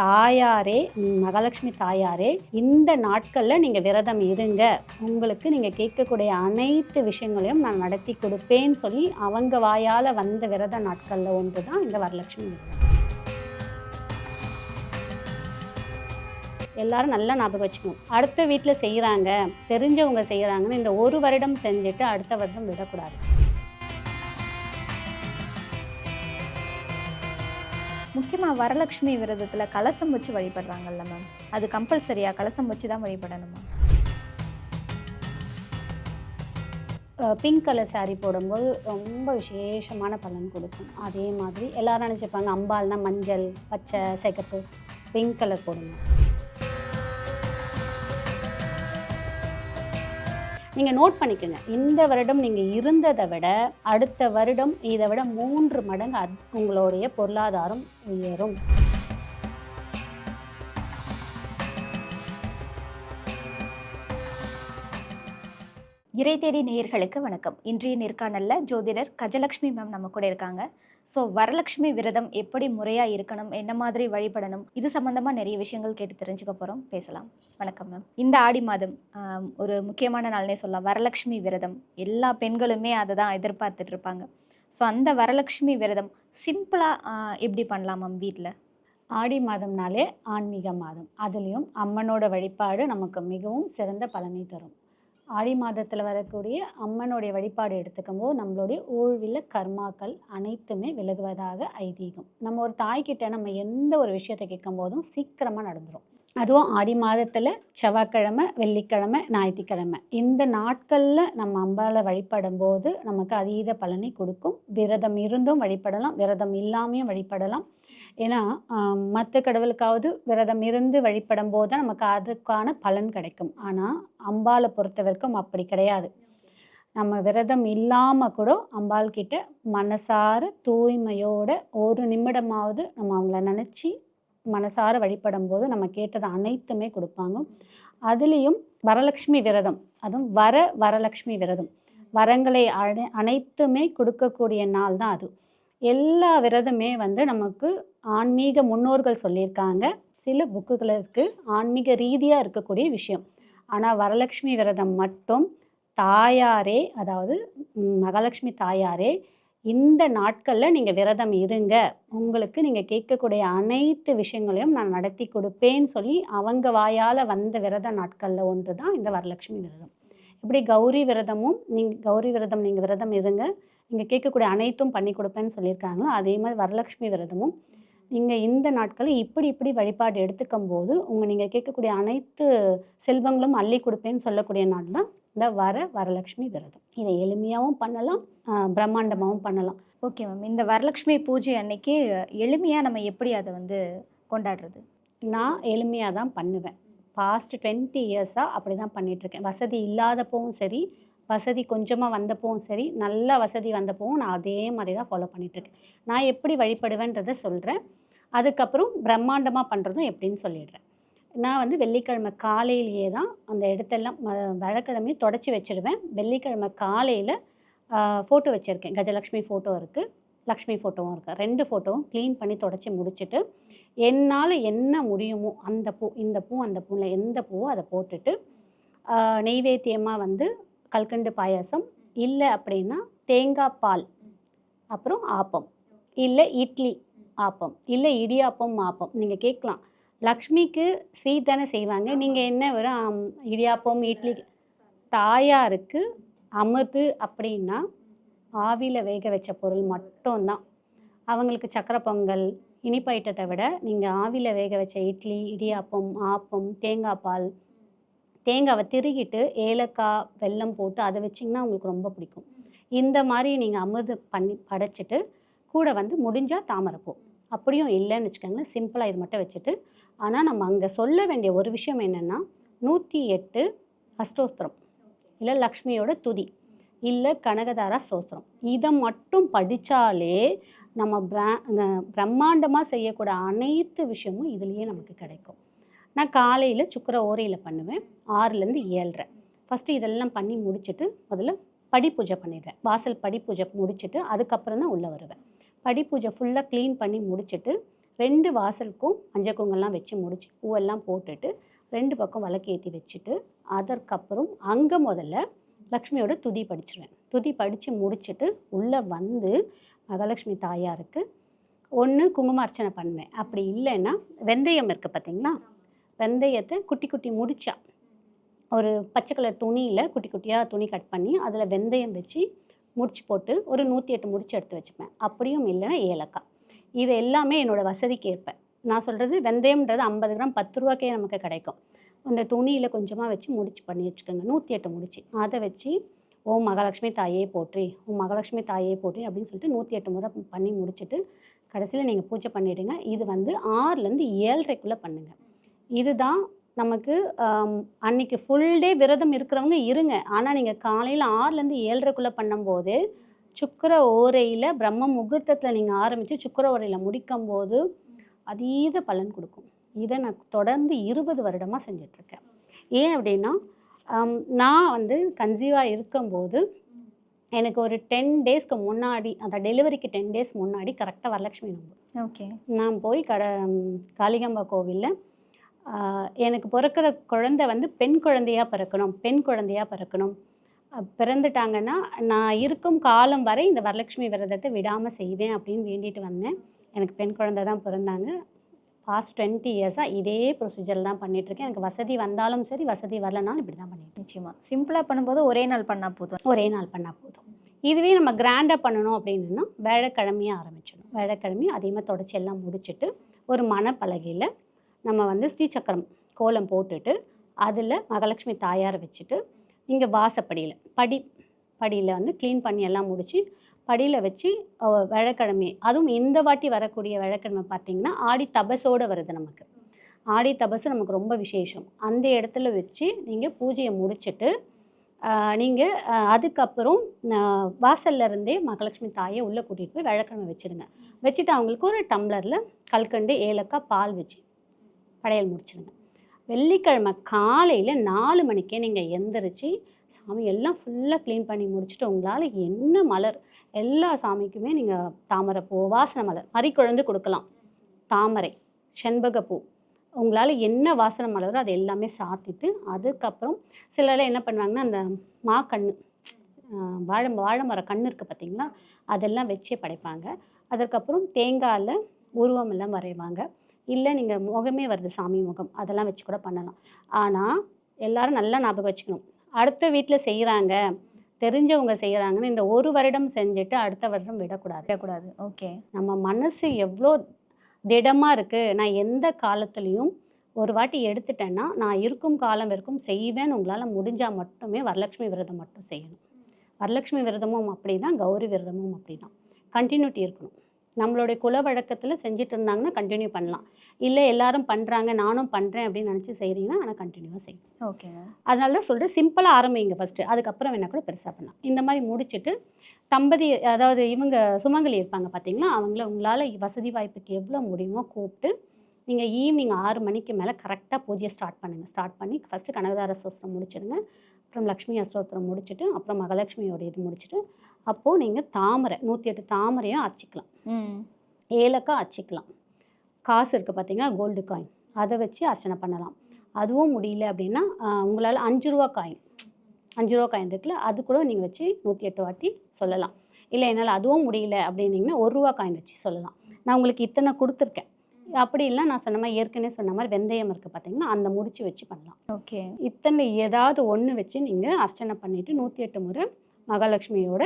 தாயாரே மகாலட்சுமி தாயாரே இந்த நாட்களில் நீங்கள் விரதம் இருங்க. உங்களுக்கு நீங்கள் கேட்கக்கூடிய அனைத்து விஷயங்களையும் நான் நடத்தி கொடுப்பேன்னு சொல்லி அவங்க வாயால் வந்த விரத நாட்களில் ஒன்று தான் இந்த வரலட்சுமி விரதம். எல்லாரும் நல்லா ஞாபகம் வச்சுக்கணும். அடுத்த வீட்டில் செய்கிறாங்க தெரிஞ்சவங்க செய்கிறாங்கன்னு இந்த ஒரு வருடம் செஞ்சுட்டு அடுத்த வருடம் விடக்கூடாது. முக்கியமாக வரலட்சுமி விரதத்தில் கலசம் வச்சு வழிபடுறாங்கல்ல மேம் அது கம்பல்சரியாக கலசம் வச்சு தான் வழிபடணுமா பிங்க் கலர் saree போடும்போது ரொம்ப விசேஷமான பலன் கொடுக்கும். அதே மாதிரி எல்லாரும் நினச்சிப்பாங்க அம்பால்னா மஞ்சள் பச்சை சிகப்பு பிங்க் கலர் போடுங்க. நீங்கள் நோட் பண்ணிக்கோங்க. இந்த வருடம் நீங்கள் இருந்ததை விட அடுத்த வருடம் இதை விட மூன்று மடங்கு அத்- உங்களுடைய பொருளாதாரம் உயரும். இறைதேடி நேயர்களுக்கு வணக்கம். இன்றைய நேர்காணலில் ஜோதிடர் கஜலட்சுமி மேம் நம்ம கூட இருக்காங்க. ஸோ வரலட்சுமி விரதம் எப்படி முறையாக இருக்கணும்? என்ன மாதிரி வழிபடணும்? இது சம்மந்தமாக நிறைய விஷயங்கள் கேட்டு தெரிஞ்சுக்க போகிறோம் பேசலாம். வணக்கம் மேம் இந்த ஆடி மாதம் ஒரு முக்கியமான நாள்னே சொல்லலாம். வரலட்சுமி விரதம். எல்லா பெண்களுமே அதை தான் எதிர்பார்த்துட்டு இருப்பாங்க. ஸோ அந்த வரலட்சுமி விரதம் சிம்பிளாக எப்படி பண்ணலாம் மேம் வீட்டில் ஆடி மாதம்னாலே ஆன்மீக மாதம். அதுலேயும் அம்மனோட வழிபாடு நமக்கு மிகவும் சிறந்த பலனை தரும். ஆடி மாதத்தில் வரக்கூடிய அம்மனுடைய வழிபாடு எடுத்துக்கும் போது நம்மளுடைய ஊழ்வில கர்மாக்கள் அனைத்துமே விலகுவதாக ஐதீகம். நம்ம ஒரு தாய்கிட்ட நம்ம எந்த ஒரு விஷயத்தை கேட்கும் போதும் சீக்கிரமாக நடந்துடும் அதுவும் ஆடி மாதத்தில் செவ்வாய்க்கிழமை வெள்ளிக்கிழமை ஞாயிற்றுக்கிழமை. இந்த நாட்களில் நம்ம அம்பாவை வழிபடும் போது நமக்கு அதீத பலனை கொடுக்கும். விரதம் இருந்தும் வழிபடலாம் விரதம் இல்லாமையும் வழிபடலாம். ஏன்னா மற்ற கடவுளுக்காவது விரதம் இருந்து வழிபடும் போது தான் நமக்கு அதுக்கான பலன் கிடைக்கும். ஆனால் அம்பாளை பொறுத்த வரைக்கும் அப்படி கிடையாது. நம்ம விரதம் இல்லாமல் கூட அம்பாள் கிட்ட மனசார தூய்மையோட ஒரு நிமிடமாவது நம்ம அவங்கள நினச்சி மனசார வழிபடும் போது நம்ம கேட்டது அனைத்துமே கொடுப்பாங்க. அதுலேயும் வரலட்சுமி விரதம் அதுவும் வர வரலட்சுமி விரதம். வரங்களை அனை அனைத்துமே கொடுக்கக்கூடிய நாள் தான் அது. எல்லா விரதமே வந்து நமக்கு ஆன்மீக முன்னோர்கள் சொல்லியிருக்காங்க. சில புக்குகள் இருக்குது ஆன்மீக ரீதியாக இருக்கக்கூடிய விஷயம். ஆனால் வரலட்சுமி விரதம் மட்டும் தாயாரே அதாவது மகாலட்சுமி தாயாரே இந்த நாட்களில் நீங்கள் விரதம் இருங்க. உங்களுக்கு நீங்கள் கேட்கக்கூடிய அனைத்து விஷயங்களையும் நான் நடத்தி கொடுப்பேன்னு சொல்லி அவங்க வாயால் வந்த விரத நாட்களில் ஒன்று தான் இந்த வரலட்சுமி விரதம். இப்படி கௌரி விரதமும் நீங்கள் கௌரி விரதம் நீங்கள் விரதம் இருங்க. நீங்கள் கேட்கக்கூடிய அனைத்தும் பண்ணி கொடுப்பேன்னு சொல்லியிருக்காங்களோ அதே மாதிரி வரலட்சுமி விரதமும். நீங்கள் இந்த நாட்களில் இப்படி இப்படி வழிபாடு எடுத்துக்கும் போது உங்கள் நீங்கள் கேட்கக்கூடிய அனைத்து செல்வங்களும் அள்ளி கொடுப்பேன்னு சொல்லக்கூடிய நாள் தான் இந்த வர வரலட்சுமி விரதம். இதை எளிமையாகவும் பண்ணலாம் பிரம்மாண்டமாகவும் பண்ணலாம். Okay ma'am. இந்த வரலட்சுமி பூஜை அன்னைக்கு எளிமையாக நம்ம எப்படி அதை வந்து கொண்டாடுறது? நான் எளிமையாக தான் பண்ணுவேன். பாஸ்ட் டுவெண்ட்டி இயர்ஸாக அப்படி தான் பண்ணிகிட்ருக்கேன் வசதி இல்லாதப்பவும் சரி வசதி கொஞ்சமாக வந்தப்பவும் சரி நல்ல வசதி வந்தப்பவும் நான் அதே மாதிரி தான் ஃபாலோ பண்ணிகிட்ருக்கேன் நான் எப்படி வழிபடுவேன்றதை சொல்கிறேன் அதுக்கப்புறம் பிரம்மாண்டமாக பண்ணுறதும் எப்படின்னு சொல்லிடுறேன். நான் வந்து வெள்ளிக்கிழமை காலையிலேயே தான் அந்த இடத்தெல்லாம் ம- தொடச்சி வச்சுடுவேன் வெள்ளிக்கிழமை காலையில் ஃபோட்டோ வச்சுருக்கேன். கஜலக்ஷ்மி ஃபோட்டோ இருக்குது லக்ஷ்மி ஃபோட்டோவும் இருக்குது ரெண்டு ஃபோட்டோவும் க்ளீன் பண்ணி தொடச்சி முடிச்சுட்டு என்னால் என்ன முடியுமோ அந்த பூ இந்த பூ அந்த பூவில் எந்த பூவோ அதை போட்டுட்டு நெய்வேத்தியமாக வந்து கல்கண்டு பாயாசம் இல்லை அப்படின்னா தேங்காய் பால் அப்புறம் ஆப்பம் இல்லை இட்லி ஆப்பம் இல்லை இடியாப்பம் ஆப்பம். நீங்கள் கேட்கலாம். லக்ஷ்மிக்கு ஸ்வீட் தானே செய்வாங்க. நீங்கள் என்ன வெறும் இடியாப்பம் இட்லி தாயாருக்கு அமிர்து அப்படின்னா ஆவியில் வேக வச்ச பொருள் மட்டும்தான். அவங்களுக்கு சக்கரை பொங்கல் இனிப்பு ஐட்டத்தை விட நீங்கள் ஆவியில் வேக வச்ச இட்லி இடியாப்பம் ஆப்பம் தேங்காய் பால் தேங்காவை திருகிட்டு ஏலக்காய் வெல்லம் போட்டு அதை வச்சிங்கன்னா உங்களுக்கு ரொம்ப பிடிக்கும். இந்த மாதிரி நீங்கள் அமிர்தம் பண்ணி படைச்சிட்டு கூட வந்து முடிஞ்சால் தாமரைப்பூ. அப்படியும் இல்லைன்னு வச்சுக்கோங்களேன் சிம்பிளாக இது மட்டும் வச்சுட்டு. ஆனால் நம்ம அங்கே சொல்ல வேண்டிய ஒரு விஷயம் என்னென்னா நூற்றி எட்டு அஷ்டோஸ்திரம். இல்லை லக்ஷ்மியோட துதி. இல்லை கனகதாரா ஸ்தோத்திரம். இதை மட்டும் படித்தாலே நம்ம பிரா பிரம்மாண்டமாக செய்யக்கூடிய அனைத்து விஷயமும் இதுலேயே நமக்கு கிடைக்கும். நான் காலையில் சுக்கர ஓரையில் பண்ணுவேன். ஆறுலேருந்து ஏழரை. ஃபஸ்ட்டு இதெல்லாம் பண்ணி முடிச்சுட்டு முதல்ல படி பூஜை பண்ணிடுவேன். வாசல் படி பூஜை முடிச்சுட்டு அதுக்கப்புறம் தான் உள்ளே வருவேன். படி பூஜை ஃபுல்லாக க்ளீன் பண்ணி முடிச்சுட்டு ரெண்டு வாசலுக்கும் மஞ்சள் குங்கெல்லாம் வச்சு முடிச்சு பூவெல்லாம் போட்டுட்டு ரெண்டு பக்கம் விளக்கு ஏற்றி வச்சுட்டு அதற்கப்புறம் அங்கே முதல்ல லக்ஷ்மியோட துதி படிச்சிருவேன். துதி படித்து முடிச்சுட்டு உள்ளே வந்து மகாலட்சுமி தாயாருக்கு ஒன்று குங்கும அர்ச்சனை பண்ணுவேன். அப்படி இல்லைன்னா வெந்தயம் இருக்குது பார்த்தீங்களா வெந்தயத்தை குட்டி குட்டி முடிச்சா. ஒரு பச்சை கலர் துணியில் குட்டி குட்டியாக துணி கட் பண்ணி அதில் வெந்தயம் வச்சு முடிச்சு போட்டு ஒரு நூற்றி எட்டு முடிச்சு எடுத்து வச்சுப்பேன். அப்படியும் இல்லைன்னா ஏலக்காய். இது எல்லாமே என்னோடய வசதிக்கு ஏற்பேன் நான் சொல்கிறது வெந்தயம்ன்றது ஐம்பது கிராம் பத்து ரூபாக்கே நமக்கு கிடைக்கும். அந்த துணியில் கொஞ்சமாக வச்சு முடிச்சு பண்ணி வச்சுக்கோங்க. நூற்றி எட்டு முடிச்சு. அதை வச்சு ஓ மகாலட்சுமி தாயே போற்றி. ஓ மகாலட்சுமி தாயே போற்றி அப்படின்னு சொல்லிட்டு நூற்றி எட்டு முறை பண்ணி முடிச்சுட்டு கடைசியில் நீங்கள் பூஜை பண்ணிவிடுங்க இது வந்து ஆறுலேருந்து ஏழரைக்குள்ளே பண்ணுங்கள் இதுதான் நமக்கு அன்னைக்கு ஃபுல் டே விரதம் இருக்கிறவங்க இருங்க. ஆனால் நீங்கள் காலையில் ஆறுலேருந்து ஏழரைக்குள்ளே பண்ணும்போது சுக்கர ஓரையில் பிரம்ம முகூர்த்தத்தில் நீங்கள் ஆரம்பித்து சுக்கர ஓரையில் முடிக்கும் போது அதீத பலன் கொடுக்கும். இதை நான் தொடர்ந்து இருபது வருடமாக செஞ்சிட்ருக்கேன். ஏன் அப்படின்னா நான் வந்து கன்சீவாக இருக்கும்போது எனக்கு ஒரு டென் டேஸ்க்கு முன்னாடி அந்த டெலிவரிக்கு டென் டேஸ் முன்னாடி கரெக்டாக வரலட்சுமி நோம்பு ஓகே. நான் போய் கட காளிகாம்பா கோவிலில் எனக்கு பிறக்கிற குழந்தை வந்து பெண் குழந்தையா பிறக்கணும் பெண் குழந்தையா பிறக்கணும். பிறந்துட்டாங்கன்னா நான் இருக்கும் காலம் வரை இந்த வரலட்சுமி விரதத்தை விடாமல் செய்வேன் அப்படின்னு வேண்டிட்டு வந்தேன். எனக்கு பெண் குழந்தை தான் பிறந்தாங்க. பாஸ்ட் டுவெண்ட்டி இயர்ஸாக இதே ப்ரொசீஜர் தான் பண்ணிகிட்ருக்கேன் எனக்கு வசதி வந்தாலும் சரி வசதி வரலனாலும் இப்படி தான் பண்ணிட்டு நிச்சயமா. சிம்பிளா பண்ணும்போது ஒரே நாள் பண்ணா போதும். ஒரே நாள் பண்ணால் போதும். இதுவே நம்ம கிராண்டாக பண்ணணும் அப்படின்னா வேலைக்கிழமையே ஆரம்பிச்சிடும். வேலைக்கிழமையும் அதிகமாக தொடச்சி எல்லாம் முடிச்சுட்டு ஒரு மணப்பலகையில் நம்ம வந்து ஸ்ரீசக்கரம் கோலம் போட்டுட்டு அதில் மகாலட்சுமி தாயாரை வச்சுட்டு இங்கே வாசப்படியில் படி படியில் வந்து க்ளீன் பண்ணி எல்லாம் முடித்து படியில் வச்சு அஹ், அதுவும் இந்த வாட்டி வரக்கூடிய வழக்கிழமை பார்த்தீங்கன்னா ஆடி தபசோடு வருது நமக்கு. ஆடி தபசு நமக்கு ரொம்ப விசேஷம். அந்த இடத்துல வச்சு நீங்கள் பூஜையை முடிச்சுட்டு நீங்கள் அதுக்கப்புறம் ஆஹ், வாசல்ல இருந்தே மகாலட்சுமி தாயை உள்ளே கூட்டிகிட்டு போய் விளக்கிழமை வச்சுடுங்க. வச்சுட்டு அவங்களுக்கு ஒரு டம்ளரில் கல்கண்டு ஏலக்காய் பால் வச்சு படையல் முடிச்சிடுங்க வெள்ளிக்கிழமை காலையில் நாலு மணிக்கே நீங்கள் எந்திரிச்சு சாமி எல்லாம் ஃபுல்லாக க்ளீன் பண்ணி முடிச்சுட்டு உங்களால் என்ன மலர்? எல்லா சாமிக்குமே நீங்கள் தாமரை பூ வாசனை மலர் மறிக்குழந்து கொடுக்கலாம். தாமரை செண்பகப்பூ உங்களால் என்ன வாசனை மலரோ அது எல்லாமே சாத்திட்டு அதுக்கப்புறம் சிலர் என்ன பண்ணுவாங்கன்னா அந்த மா கண்ணு வாழை வாழை மர கன்று இருக்குது பார்த்தீங்களா அதெல்லாம் வச்சே படைப்பாங்க. அதற்கப்புறம் தேங்காயில் உருவம் எல்லாம் வரைவாங்க. இல்லை நீங்கள் முகமே வருது சாமி முகம். அதெல்லாம் வச்சு கூட பண்ணலாம். ஆனால் எல்லாரும் நல்லா ஞாபகம் வச்சுக்கணும். அடுத்த வீட்டில் செய்கிறாங்க தெரிஞ்சவங்க செய்கிறாங்கன்னு இந்த ஒரு வருடம் செஞ்சுட்டு அடுத்த வருடம் விடக்கூடாது. விடக்கூடாது. ஓகே. நம்ம மனசு எவ்வளோ திடமாக இருக்குது நான் எந்த காலத்துலேயும் ஒரு வாட்டி எடுத்துட்டேன்னா நான் இருக்கும் காலம் வரைக்கும் செய்வேன்னு உங்களால் முடிஞ்சால் மட்டுமே வரலட்சுமி விரதம் மட்டும் செய்யணும். வரலட்சுமி விரதமும் அப்படி தான் கௌரி விரதமும் அப்படி தான் கண்டினியூட்டி இருக்கணும். நம்மளுடைய குல வழக்கத்தில் செஞ்சுட்டு இருந்தாங்கன்னா கண்டினியூ பண்ணலாம். இல்லை எல்லாரும் பண்ணுறாங்க நானும் பண்ணுறேன் அப்படின்னு நினச்சி செய்கிறீங்கன்னா ஆனால் கண்டினியூவாக செய்யணும் ஓகேங்க அதனால தான் சொல்கிறேன் சிம்பிளாக ஆரம்பிங்க ஃபஸ்ட்டு அதுக்கப்புறம் வேணால் கூட பெருசாக பண்ணலாம். இந்த மாதிரி முடிச்சுட்டு தம்பதி அதாவது இவங்க சுமங்கலி இருப்பாங்க பார்த்தீங்களா அவங்கள உங்களால் வசதி வாய்ப்புக்கு எவ்வளோ முடியுமோ கூப்பிட்டு நீங்கள் ஈவினிங் ஆறு மணிக்கு மேலே கரெக்டாக பூஜையை ஸ்டார்ட் பண்ணுங்கள் ஸ்டார்ட் பண்ணி ஃபஸ்ட்டு கனகதார ஸ்தோத்திரம் முடிச்சிடுங்க. அப்புறம் லக்ஷ்மி அஷ்டோத்திரம் முடிச்சுட்டு அப்புறம் மகாலட்சுமியோட இது முடிச்சுட்டு அப்போது நீங்கள் தாமரை நூற்றி எட்டு தாமரையும் அர்ச்சிக்கலாம். ம். ஏலக்காய் அச்சிக்கலாம் காசு இருக்குது பார்த்தீங்கன்னா கோல்டு காயின் அதை வச்சு அர்ச்சனை பண்ணலாம். அதுவும் முடியல அப்படின்னா உங்களால் அஞ்சு ரூபா காயின் அஞ்சு ரூபா காயின் இருக்குல்ல அது கூட நீங்கள் வச்சு நூற்றி எட்டு வாட்டி சொல்லலாம். இல்லை என்னால் அதுவும் முடியல அப்படின்னீங்கன்னா ஒரு ரூபா காயின் வச்சு சொல்லலாம். நான் உங்களுக்கு இத்தனை கொடுத்துருக்கேன். அப்படி இல்லை நான் சொன்ன மாதிரி ஏற்கனவே சொன்ன மாதிரி வெந்தயம் இருக்குது பார்த்தீங்கன்னா அந்த முடிச்சு வச்சு பண்ணலாம். ஓகே. இத்தனை ஏதாவது ஒன்று வச்சு நீங்கள் அர்ச்சனை பண்ணிவிட்டு நூற்றி எட்டு முறை மகாலட்சுமியோட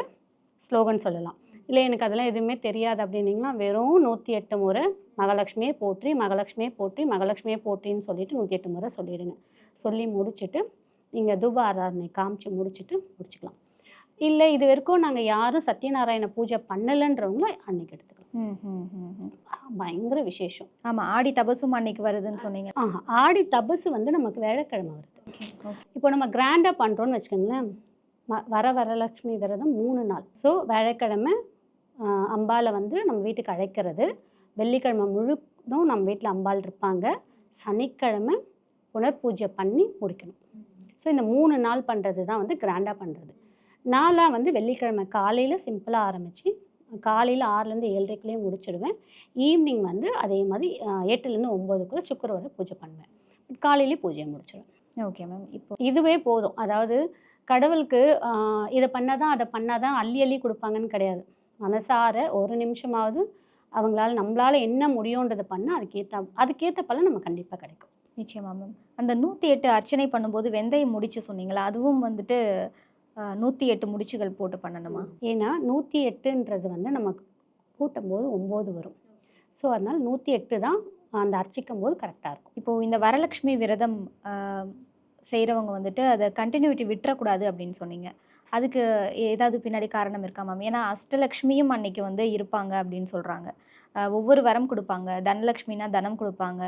ஸ்லோகன் சொல்லலாம். இல்லை எனக்கு அதெல்லாம் எதுவுமே தெரியாது அப்படின்னீங்கன்னா வெறும் நூற்றி எட்டு முறை மகாலட்சுமியே போற்றி மகாலட்சுமியே போற்றி மகாலட்சுமியே போற்றின்னு சொல்லிட்டு நூற்றி எட்டு முறை சொல்லிடுங்க. சொல்லி முடிச்சுட்டு நீங்கள் தூப ஆராதனை காமிச்சு முடிச்சுட்டு முடிச்சுக்கலாம். இல்லை இது வரைக்கும் நாங்கள் யாரும் சத்யநாராயண பூஜை பண்ணலைன்றவங்கள அன்னைக்கு எடுத்துக்கலாம். பயங்கர விசேஷம். ஆமா ஆடி தபசும் அன்னைக்கு வருதுன்னு சொன்னீங்க. ஆஹா ஆடி தபசு வந்து நமக்கு வேலைக்கிழமை வருது. இப்போ நம்ம கிராண்டாக பண்ணுறோன்னு வச்சுக்கோங்களேன். ம- வர வரலட்சுமி விரதம் மூணு நாள். ஸோ வியாழக்கிழமை ஆஹ், அம்பாளை வந்து நம்ம வீட்டுக்கு அழைக்கிறது. வெள்ளிக்கிழமை முழுதும் நம்ம வீட்டில் அம்பாள் இருப்பாங்க. சனிக்கிழமை புனர் பூஜை பண்ணி முடிக்கணும். ஸோ இந்த மூணு நாள் பண்ணுறது தான் வந்து கிராண்டாக பண்ணுறது நாளாக வந்து வெள்ளிக்கிழமை காலையில் சிம்பிளாக ஆரம்பித்து காலையில் ஆறுலேருந்து ஏழரைக்குள்ளேயே முடிச்சிடுவேன். ஈவினிங் வந்து அதே மாதிரி எட்டுலேருந்து ஒம்போதுக்குள்ளே சுக்கரவரை பூஜை பண்ணுவேன். காலையிலேயே பூஜையை முடிச்சிடுவேன். ஓகே மேம் இப்போ இதுவே போதும். அதாவது கடவுளுக்கு இதை பண்ணாதான் அதை பண்ணாதான் அள்ளி அள்ளி கொடுப்பாங்கன்னு கிடையாது. மனசார ஒரு நிமிஷமாவது அவங்களால நம்மளால என்ன முடியுன்றதை பண்ணால் அதுக்கேற்ற அதுக்கேற்ற பலன் நம்ம கண்டிப்பாக கிடைக்கும். நிச்சயமா மேம் அந்த நூற்றி எட்டு அர்ச்சனை பண்ணும்போது வெந்தயம் முடிச்சு சொன்னீங்களா? அதுவும் வந்துட்டு நூற்றி எட்டு முடிச்சுகள் போட்டு பண்ணணுமா? ஏன்னா நூற்றி எட்டுன்றது வந்து நமக்கு கூட்டும் போது ஒம்பது வரும். ஸோ அதனால் நூற்றி எட்டு தான் அந்த அர்ச்சிக்கும் போது கரெக்டாக இருக்கும். இப்போ இந்த வரலட்சுமி விரதம் செய்கிறவங்க வந்துட்டு அதை கண்டினியூட்டி விட்டுறக்கூடாது அப்படின்னு சொன்னீங்க. அதுக்கு ஏதாவது பின்னாடி காரணம் இருக்கா மேம் ஏன்னா அஷ்டலக்ஷ்மியும் அன்னைக்கு வந்து இருப்பாங்க அப்படின்னு சொல்கிறாங்க ஒவ்வொரு வரம் கொடுப்பாங்க. தனலக்ஷ்மினா தனம் கொடுப்பாங்க.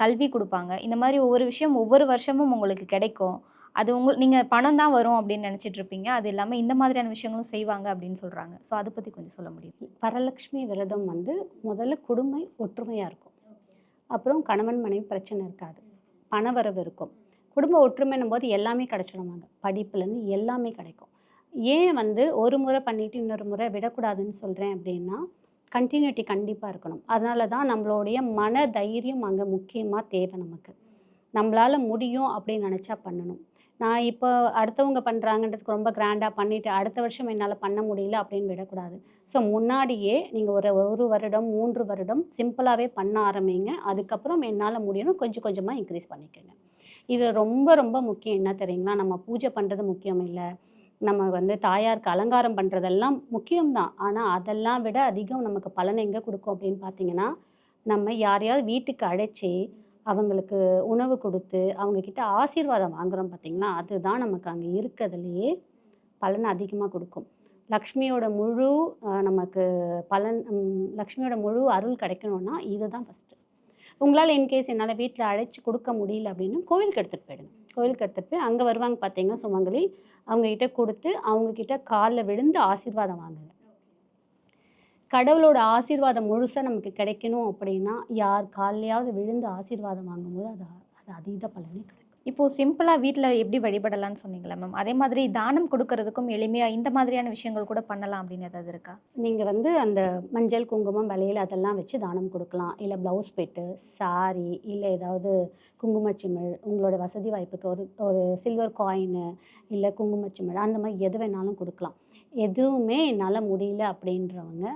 கல்வி கொடுப்பாங்க. இந்த மாதிரி ஒவ்வொரு விஷயம் ஒவ்வொரு வருஷமும் உங்களுக்கு கிடைக்கும். அது உங்க நீங்கள் பணம் தான் வரும் அப்படின்னு நினச்சிட்டு இருப்பீங்க. அது இல்லாமல் இந்த மாதிரியான விஷயங்களும் செய்வாங்க அப்படின்னு சொல்கிறாங்க ஸோ அதை பற்றி கொஞ்சம் சொல்ல முடியும்? வரலட்சுமி விரதம் வந்து முதல்ல குடும்பம் ஒற்றுமையாக இருக்கும். அப்புறம் கணவன் மனைவி பிரச்சனை இருக்காது. பணவரவு இருக்கும். குடும்ப ஒற்றுமைன்னும் போது எல்லாமே கிடச்சிடுவாங்க படிப்புலேருந்து எல்லாமே கிடைக்கும். ஏன் வந்து ஒரு முறை பண்ணிவிட்டு இன்னொரு முறை விடக்கூடாதுன்னு சொல்கிறேன் அப்படின்னா கண்டினியூட்டி கண்டிப்பாக இருக்கணும். அதனால தான் நம்மளுடைய மன தைரியம் அங்கே முக்கியமாக தேவை நமக்கு. நம்மளால் முடியும் அப்படின்னு நினச்சா பண்ணணும். நான் இப்போ அடுத்தவங்க பண்ணுறாங்கன்றதுக்கு ரொம்ப கிராண்டாக பண்ணிவிட்டு அடுத்த வருஷம் என்னால் பண்ண முடியல அப்படின்னு விடக்கூடாது. ஸோ முன்னாடியே நீங்கள் ஒரு ஒரு வருடம் மூன்று வருடம் சிம்பிளாகவே பண்ண ஆரம்பிங்க. அதுக்கப்புறம் என்னால் முடியணும் கொஞ்சம் கொஞ்சமாக இன்க்ரீஸ் பண்ணிக்கோங்க. இது ரொம்ப ரொம்ப முக்கியம். என்ன தெரியுங்களா? நம்ம பூஜை பண்ணுறது முக்கியம் இல்லை. நம்ம வந்து தாயாருக்கு அலங்காரம் பண்ணுறதெல்லாம் முக்கியம்தான் ஆனால் அதெல்லாம் விட அதிகம் நமக்கு பலன் எங்கே கொடுக்கும் அப்படின்னு பார்த்தீங்கன்னா நம்ம யாரையாவது வீட்டுக்கு அழைச்சி அவங்களுக்கு உணவு கொடுத்து அவங்கக்கிட்ட ஆசீர்வாதம் வாங்குறோம் பார்த்திங்கன்னா அதுதான் நமக்கு அங்கே இருக்கிறதுலையே பலன் அதிகமாக கொடுக்கும். லக்ஷ்மியோட முழு நமக்கு பலன் லக்ஷ்மியோட முழு அருள் கிடைக்கணும்னா இதுதான் ஃபஸ்ட்டு உங்களால் இன்கேஸ் என்னால் வீட்டில் அழைச்சி கொடுக்க முடியல அப்படின்னு கோவிலுக்கு எடுத்துகிட்டு போயிடுங்க. கோவிலுக்கு எடுத்துகிட்டு போய் அங்கே வருவாங்க பார்த்தீங்கன்னா சுமங்கலி அவங்கக்கிட்ட கொடுத்து அவங்கக்கிட்ட காலில் விழுந்து ஆசீர்வாதம் வாங்குங்க. கடவுளோட ஆசீர்வாதம் முழுசாக நமக்கு கிடைக்கணும் அப்படின்னா யார் காலையாவது விழுந்து ஆசீர்வாதம் வாங்கும்போது அது அது அதீத பலனே கிடைக்கும். இப்போது சிம்பிளாக வீட்டில் எப்படி வழிபடலாம்னு சொன்னீங்களா மேம் அதே மாதிரி தானம் கொடுக்கறதுக்கும் எளிமையாக இந்த மாதிரியான விஷயங்கள் கூட பண்ணலாம் அப்படின்னு ஏதாவது இருக்கா? நீங்கள் வந்து அந்த மஞ்சள் குங்குமம் வளையல் அதெல்லாம் வச்சு தானம் கொடுக்கலாம். இல்லை ப்ளவுஸ் பெட்டு சாரி இல்லை ஏதாவது குங்குமச்சிமிழ் உங்களோட வசதி வாய்ப்புக்கு ஒரு ஒரு சில்வர் காயின்னு இல்லை குங்குமச்சிமிழ் அந்த மாதிரி எது வேணாலும் கொடுக்கலாம். எதுவுமே என்னால் முடியல அப்படின்றவங்க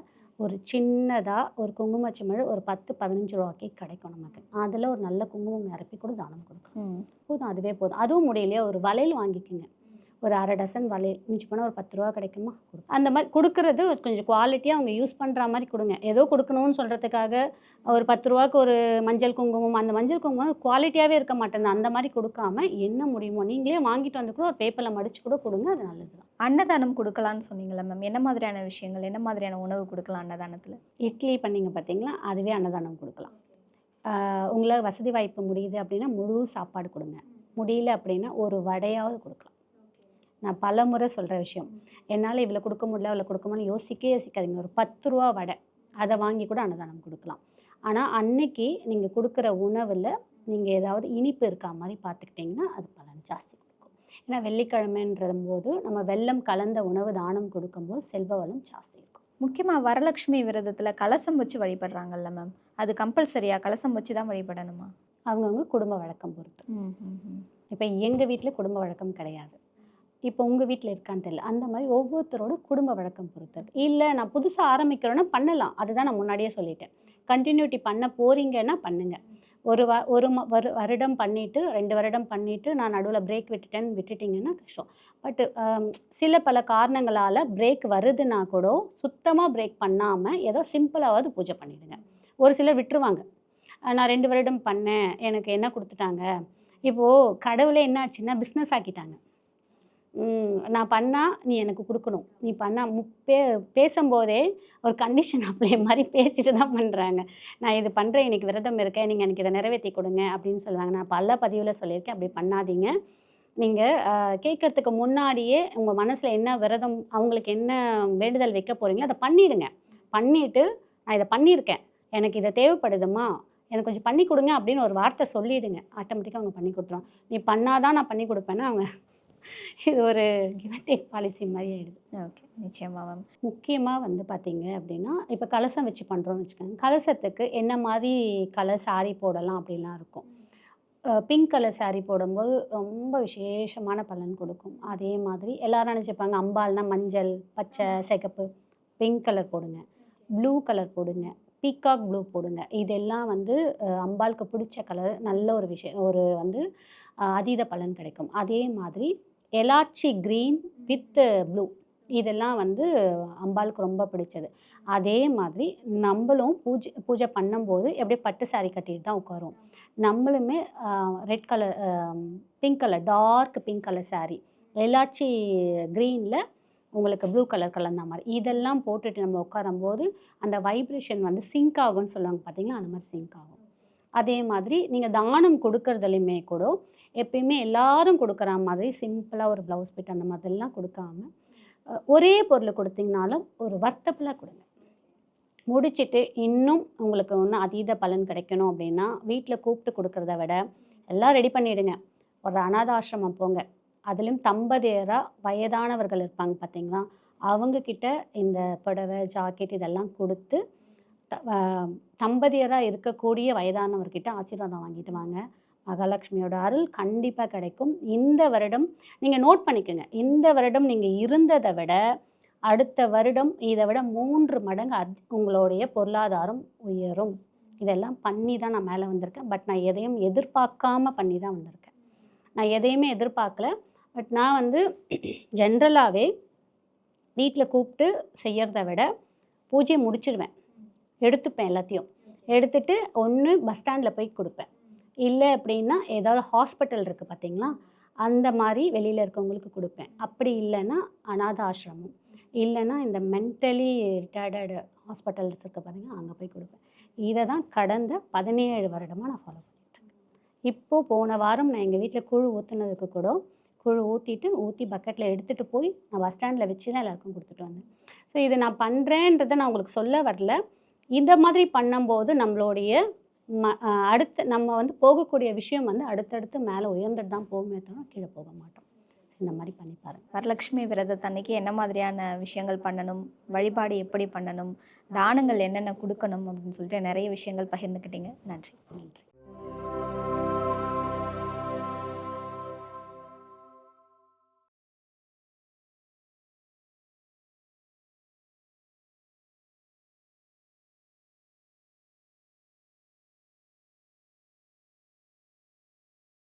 ஒரு சின்னதாக ஒரு குங்குமச்சிமிழ் ஒரு பத்து பதினஞ்சு ரூபாய்க்கு கிடைக்கும் நமக்கு. அதில் ஒரு நல்ல குங்குமம் நிரப்பி கூட தானம் கொடுக்கலாம். ம். போதும் அதுவே போதும். அதுவும் முடியலையா ஒரு வளையல் வாங்கிக்கோங்க. ஒரு அரை டசன் வளையல். மிஞ்சி போனால் ஒரு பத்து ரூபா கிடைக்குமா? கொடு அந்த மாதிரி கொடுக்கறது கொஞ்சம் குவாலிட்டியாக அவங்க யூஸ் பண்ணுற மாதிரி கொடுங்க. ஏதோ கொடுக்கணும்னு சொல்கிறதுக்காக ஒரு பத்து ரூபாய்க்கு ஒரு மஞ்சள் குங்குமம் அந்த மஞ்சள் குங்குமம் குவாலிட்டியாகவே இருக்க மாட்டேங்குது. அந்த மாதிரி கொடுக்காம என்ன முடியுமோ நீங்களே வாங்கிட்டு வந்து கூட ஒரு பேப்பரில் மடிச்சு கூட கொடுங்க அது நல்லது தான். அன்னதானம் கொடுக்கலான்னு சொன்னீங்களா மேம் என்ன மாதிரியான விஷயங்கள் என்ன மாதிரியான உணவு கொடுக்கலாம் அன்னதானத்தில்? இட்லி பண்ணீங்க பார்த்தீங்களா அதுவே அன்னதானம் கொடுக்கலாம். உங்களால் வசதி வாய்ப்பு முடியுது அப்படின்னா முழு சாப்பாடு கொடுங்க. முடியல அப்படின்னா ஒரு வடையாவது கொடுக்கலாம். நான் பல முறை சொல்கிற விஷயம். என்னால் இவ்வளோ கொடுக்க முடியல இவ்வளோ கொடுக்க முடியல யோசிக்கவே யோசிக்காதீங்க. ஒரு பத்து ரூபா வடை அதை வாங்கி கூட அன்னதானம் கொடுக்கலாம். ஆனால் அன்னைக்கு நீங்கள் கொடுக்குற உணவில் நீங்கள் ஏதாவது இனிப்பு இருக்கா மாதிரி பார்த்துக்கிட்டிங்கன்னா அது பலன் ஜாஸ்தி கொடுக்கும். ஏன்னா வெள்ளிக்கிழமைன்ற போது நம்ம வெல்லம் கலந்த உணவு தானம் கொடுக்கும்போது செல்வ வளம் ஜாஸ்தி இருக்கும். முக்கியமாக வரலட்சுமி விரதத்தில் கலசம் வச்சு வழிபடுறாங்கல்ல மேம்? அது கம்பல்சரியா? கலசம் வச்சு தான் வழிபடணுமா? அவங்கவுங்க குடும்ப வழக்கம் பொறுத்து. இப்போ எங்கள் வீட்டில் குடும்ப வழக்கம் கிடையாது. இப்போ உங்கள் வீட்டில் இருக்கான்னு தெரியல. அந்த மாதிரி ஒவ்வொருத்தரோட குடும்ப வழக்கம் பொறுத்து இல்லை நான் புதுசாக ஆரம்பிக்கிறேன்னா பண்ணலாம். அதுதான் நான் முன்னாடியே சொல்லிட்டேன். கண்டினியூட்டி பண்ண போறீங்கன்னா பண்ணுங்க. ஒரு வ ஒரு ம வரு வருடம் பண்ணிவிட்டு ரெண்டு வருடம் பண்ணிவிட்டு நான் நடுவில் பிரேக் விட்டுட்டேன்னு விட்டுட்டிங்கன்னா கஷ்டம். பட்டு சில பல காரணங்களால் பிரேக் வருதுன்னா கூட சுத்தமாக பிரேக் பண்ணாமல் ஏதோ சிம்பிளாவது பூஜை பண்ணிவிடுங்க ஒரு சிலர் விட்டுருவாங்க. நான் ரெண்டு வருடம் பண்ணேன். எனக்கு என்ன கொடுத்துட்டாங்க? இப்போது கடவுளே என்ன ஆச்சுன்னா பிஸ்னஸ் ஆக்கிட்டாங்க. நான் பண்ணால் நீ எனக்கு கொடுக்கணும். நீ பண்ணால் முப்பே பேசும்போதே ஒரு கண்டிஷன் அப்ளை மாதிரி பேசிட்டு தான் பண்ணுறாங்க நான் இது பண்ணுறேன் இன்றைக்கி விரதம் இருக்கேன் நீங்கள் எனக்கு இதை நிறைவேற்றி கொடுங்க அப்படின்னு சொல்லுவாங்க. நான் பல பதிவில் சொல்லியிருக்கேன் அப்படி பண்ணாதீங்க. நீங்கள் கேட்கறதுக்கு முன்னாடியே உங்கள் மனசில் என்ன விரதம் அவங்களுக்கு என்ன வேண்டுதல் வைக்க போகிறீங்களோ அதை பண்ணிவிடுங்க பண்ணிவிட்டு நான் இதை பண்ணியிருக்கேன். எனக்கு இதை தேவைப்படுதுமா? எனக்கு கொஞ்சம் பண்ணி கொடுங்க அப்படின்னு ஒரு வார்த்தை சொல்லிடுங்க. ஆட்டோமேட்டிக்காக அவங்க பண்ணி கொடுத்துருவாங்க நீ பண்ணாதான் நான் பண்ணி கொடுப்பேன்னா அவங்க இது ஒரு கிவ் டேக் பாலிசி மாதிரி ஆயிடுது. ஓகே நிச்சயமா மேம் முக்கியமாக வந்து பார்த்தீங்க அப்படின்னா இப்போ கலசம் வச்சு பண்ணுறோம்னு வச்சுக்கோங்க. கலசத்துக்கு என்ன மாதிரி கலர் saree போடலாம் அப்படிலாம் இருக்கும். பிங்க் கலர் saree போடும்போது ரொம்ப விசேஷமான பலன் கொடுக்கும். அதே மாதிரி எல்லாரும் நினச்சிப்பாங்க அம்பாள்னா மஞ்சள் பச்சை சிகப்பு பிங்க் கலர் போடுங்க. ப்ளூ கலர் போடுங்க. பீகாக் ப்ளூ போடுங்க. இதெல்லாம் வந்து அம்பாளுக்கு பிடிச்ச கலர் நல்ல ஒரு விஷயம் ஒரு வந்து அதீத பலன் கிடைக்கும். அதே மாதிரி எலாச்சி க்ரீன் வித் ப்ளூ. இதெல்லாம் வந்து அம்பாளுக்கு ரொம்ப பிடிச்சது. அதே மாதிரி நம்மளும் பூஜை பூஜை பண்ணும்போது எப்படியே பட்டு சாரி கட்டிட்டு தான் உட்காரும் நம்மளுமே red colour pink colour dark pink colour sari elaichi க்ரீனில் உங்களுக்கு ப்ளூ கலர் கலந்த மாதிரி. இதெல்லாம் போட்டுட்டு நம்ம உட்காரும்போது அந்த வைப்ரேஷன் வந்து சிங்க் ஆகும்னு சொல்லுவாங்க பார்த்தீங்களா அந்த மாதிரி சிங்க் ஆகும். அதே மாதிரி நீங்கள் தானம் கொடுக்கறதுலையுமே கூட எப்பயுமே எல்லாரும் கொடுக்குற மாதிரி சிம்பிளாக ஒரு ப்ளவுஸ் பிட் அந்த மாதிரிலாம் கொடுக்காம ஒரே பொருள் கொடுத்தீங்கனாலும் ஒரு வர்த்தப்பில் கொடுங்க. முடிச்சுட்டு இன்னும் உங்களுக்கு ஒன்றும் அதீத பலன் கிடைக்கணும் அப்படின்னா வீட்டில் கூப்பிட்டு கொடுக்குறத விட எல்லாம் ரெடி பண்ணிவிடுங்க ஒரு அனாதாசிரமம் போங்க. அதுலேயும் தம்பதியராக வயதானவர்கள் இருப்பாங்க பார்த்தீங்களா அவங்கக்கிட்ட இந்த புடவை ஜாக்கெட் இதெல்லாம் கொடுத்து த- தம்பதியராக இருக்கக்கூடிய வயதானவர்கிட்ட ஆசீர்வாதம் வாங்கிட்டு வாங்க. மகாலட்சுமியோட அருள் கண்டிப்பாக கிடைக்கும். இந்த வருடம் நீங்கள் நோட் பண்ணிக்கோங்க. இந்த வருடம் நீங்கள் இருந்ததை விட அடுத்த வருடம் இதை விட மூன்று மடங்கு அத் உங்களுடைய பொருளாதாரம் உயரும். இதெல்லாம் பண்ணி தான் நான் மேலே வந்திருக்கேன். பட் நான் எதையும் எதிர்பார்க்காம பண்ணி தான் வந்திருக்கேன். நான் எதையுமே எதிர்பார்க்கல. பட் நான் வந்து ஜென்ரலாகவே வீட்டில் கூப்பிட்டு செய்கிறத விட பூஜையை முடிச்சிடுவேன் எடுத்துப்பேன் எல்லாத்தையும். எடுத்துட்டு ஒன்று பஸ் ஸ்டாண்டில் போய் கொடுப்பேன். இல்லை அப்படின்னா ஏதாவது ஹாஸ்பிட்டல் இருக்குது பார்த்தீங்களா? அந்த மாதிரி வெளியில் இருக்கவங்களுக்கு கொடுப்பேன். அப்படி இல்லைன்னா அனாத ஆசிரமம். இல்லைன்னா இந்த மென்டலி ரிட்டையர்டு ஹாஸ்பிட்டல்ஸ் இருக்குது பார்த்தீங்கன்னா அங்கே போய் கொடுப்பேன். இதை தான் கடந்த பதினேழு வருடமாக நான் ஃபாலோ பண்ணிட்டுருக்கேன் இப்போது போன வாரம் நான் எங்கள் வீட்டில் குழு ஊற்றுனதுக்கு கூட குழு ஊற்றிட்டு ஊற்றி பக்கெட்டில் எடுத்துகிட்டு போய் நான் பஸ் ஸ்டாண்டில் வச்சு தான் எல்லாருக்கும் கொடுத்துட்டு வந்தேன். ஸோ இது நான் பண்ணுறேன்றதை நான் உங்களுக்கு சொல்ல வரல. இந்த மாதிரி பண்ணும்போது நம்மளுடைய ம அடுத்து நம்ம வந்து போகக்கூடிய விஷயம் வந்து அடுத்தடுத்து மேலே உயர்ந்துட்டு தான் போகுமே தவிர கீழே போக மாட்டோம். இந்த மாதிரி பண்ணி பாருங்க. வரலட்சுமி விரதத்தன்னைக்கு என்ன மாதிரியான விஷயங்கள் பண்ணணும்? வழிபாடு எப்படி பண்ணணும்? தானங்கள் என்னென்ன கொடுக்கணும்? அப்படின்னு சொல்லிட்டு நிறைய விஷயங்கள் பகிர்ந்துக்கிட்டீங்க. நன்றி. நன்றி.